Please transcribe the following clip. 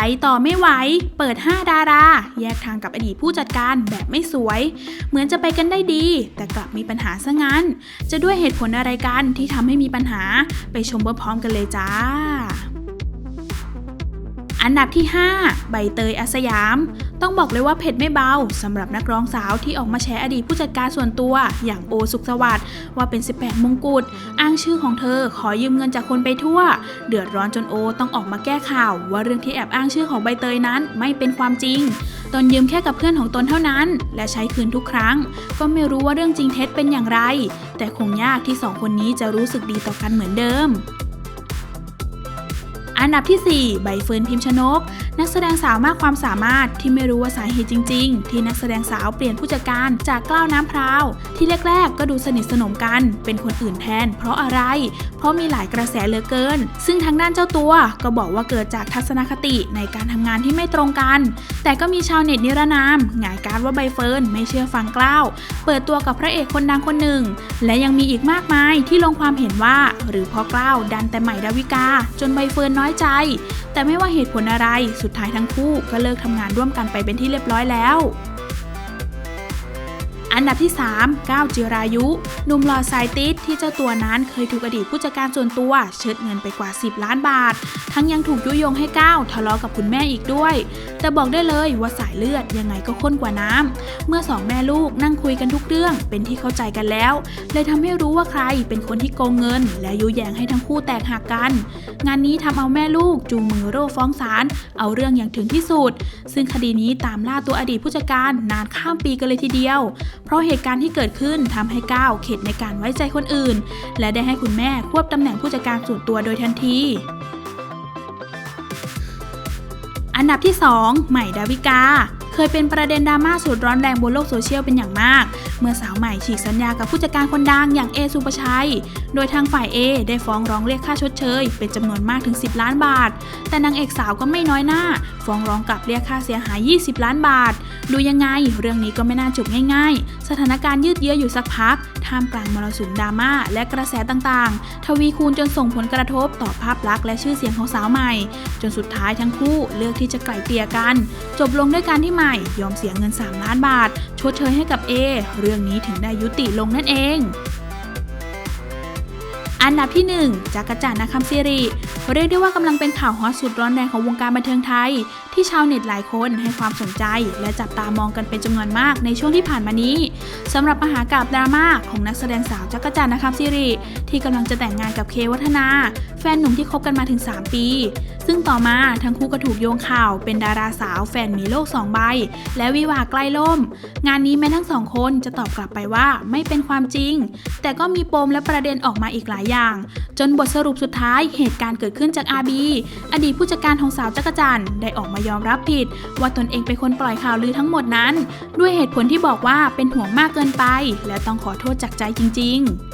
ไปต่อไม่ไหว เปิด 5 ดารา แยกทางกับอดีตผู้จัดการแบบไม่สวย เหมือนจะไปกันได้ดี แต่กลับมีปัญหาซะงั้น จะด้วยเหตุผลอะไรกันที่ทำให้มีปัญหา ไปชมพร้อมๆกันเลยจ้า อันดับที่ 5 ใบเตยอาสยาม ต้องบอกเลยว่าเผ็ดไม่เบาสำหรับนักร้องสาวที่ออกมาแชร์อดีตผู้จัดการส่วนตัว อย่างโอสุขสวัสดิ์ว่าเป็น 18 มงกุฎอ้างชื่อของเธอขอยืมเงินจากคนไปทั่ว เดือดร้อนจนโอต้องออกมาแก้ข่าว ว่าเรื่องที่แอบอ้างชื่อของใบเตยนั้นไม่เป็นความจริง ตนยืมแค่กับเพื่อนของตนเท่านั้น และใช้คืนทุกครั้ง ก็ไม่รู้ว่าเรื่องจริงเท็จเป็นอย่างไร แต่คงยากที่สองคนนี้จะรู้สึกดีต่อกันเหมือนเดิม อันดับที่ 4 ใบเฟิร์นพิมพ์ชนก นักแสดงสาวมากความสามารถที่ไม่รู้ว่าสาเหตุจริง ๆ ที่นักแสดงสาวเปลี่ยนผู้จัดการจากกล้าวน้ำพราว ที่แรกๆ ก็ดูสนิทสนมกัน เป็นคนอื่นแทน เพราะอะไร เพราะมีหลายกระแสเหลือเกิน ซึ่งทางด้านเจ้าตัวก็บอกว่าเกิดจากทัศนคติในการทำงานที่ไม่ตรงกัน แต่ก็มีชาวเน็ตนิรนามหงายการว่าใบเฟิร์นไม่เชื่อฟังกล้าว เปิดตัวกับพระเอกคนดังคนหนึ่ง และยังมีอีกมากมายที่ลงความเห็นว่า หรือเพราะกล้าวดันแต่ใหม่ดาวิกา จนใบเฟิร์นน้อยใจ แต่ไม่ว่าเหตุผลอะไร สุดท้ายทั้งคู่ก็เลิกทำงานร่วมกันไปเป็นที่เรียบร้อยแล้ว อันดับที่ 3 ก้าวจิรายุหนุ่มหล่อสายติดที่เจ้าตัวนั้นเคยถูกอดีตผู้จัดการส่วนตัวเชิดเงินไปกว่า 10 ล้านบาท ทั้งยังถูกยุยงให้ก้าวทะเลาะกับคุณแม่อีกด้วย แต่บอกได้เลยว่าสายเลือดยังไงก็ข้นกว่าน้ำเมื่อสองแม่ลูกนั่งคุยกันทุกเรื่องเป็นที่เข้าใจกันแล้ว เลยทำให้รู้ว่าใครเป็นคนที่โกงเงิน และยุแยงให้ทั้งคู่แตกหักกัน งานนี้ทำเอาแม่ลูกจูงมือโร่ฟ้องศาลเอาเรื่องอย่างถึงที่สุด ซึ่งคดีนี้ตามล่าตัวอดีตผู้จัดการนานข้ามปีกันเลยทีเดียวเพราะเหตุการณ์ที่เกิดขึ้นทำให้ก้าวเข็ดในการไว้ใจคนอื่น และได้ให้คุณแม่ควบตำแหน่งผู้จัดการส่วนตัวโดยทันทีอันดับที่ 2 ใหม่ดาวิกา เคยเป็นประเด็นดราม่าสุดร้อนแรงบนโลกโซเชียลเป็นอย่างมาก เมื่อสาวใหม่ฉีกสัญญากับผู้จัดการคนดังอย่างเอสุปชัย โดยทางฝ่าย A ได้ฟ้องร้องเรียกค่าชดเชย เป็นจำนวนมากถึง 10 ล้านบาท แต่นางเอกสาวก็ไม่น้อยหน้า ฟ้องร้องกลับเรียกค่าเสียหาย 20 ล้านบาท ดูยังไง เรื่องนี้ก็ไม่น่าจบง่าย ๆ สถานการณ์ยืดเยื้ออยู่สักพัก ท่ามกลางมรสุมดราม่าและกระแสต่างๆ ทวีคูณจนส่งผลกระทบต่อภาพลักษณ์และชื่อเสียงของสาวใหม่ จนสุดท้ายทั้งคู่เลือกที่จะไกล่เกลี่ยกัน จบลงด้วยการที่ใหม่ยอมเสียเงิน 3 ล้านบาทชดเชยให้กับ A เรื่องนี้ถึงได้ยุติลงนั่นเอง อันดับที่ 1จักรจันทร์นคำสิริเรียกได้ว่ากำลังเป็นข่าวฮอตสุดร้อนแรงของวงการบันเทิงไทย ที่ชาวเน็ตหลายคนให้ความสนใจ และจับตามองกันเป็นจำนวนมากในช่วงที่ผ่านมานี้สำหรับมหากาบดราม่าของนักแสดงสาวจักรจันทร์นคำสิริที่กำลังจะแต่งงานกับเควัฒนา แฟนหนุ่มที่คบกันมาถึง 3 ปี ซึ่งต่อมาทั้งคู่ก็ถูกโยงข่าวเป็นดาราสาวแฟนมีโลกสองใบและวิวาใกล้ล่ม งานนี้แม้ทั้งสองคนจะตอบกลับไปว่าไม่เป็นความจริง แต่ก็มีปมและประเด็นออกมาอีกหลายอย่าง จนบทสรุปสุดท้ายเหตุการณ์เกิดขึ้นจากอาบีอดีตผู้จัดการของสาวจักรจันทร์ได้ออกมายอมรับผิด ว่าตนเองเป็นคนปล่อยข่าวลือทั้งหมดนั้น ด้วยเหตุผลที่บอกว่าเป็นห่วงมากเกินไป และต้องขอโทษจากใจจริง ๆ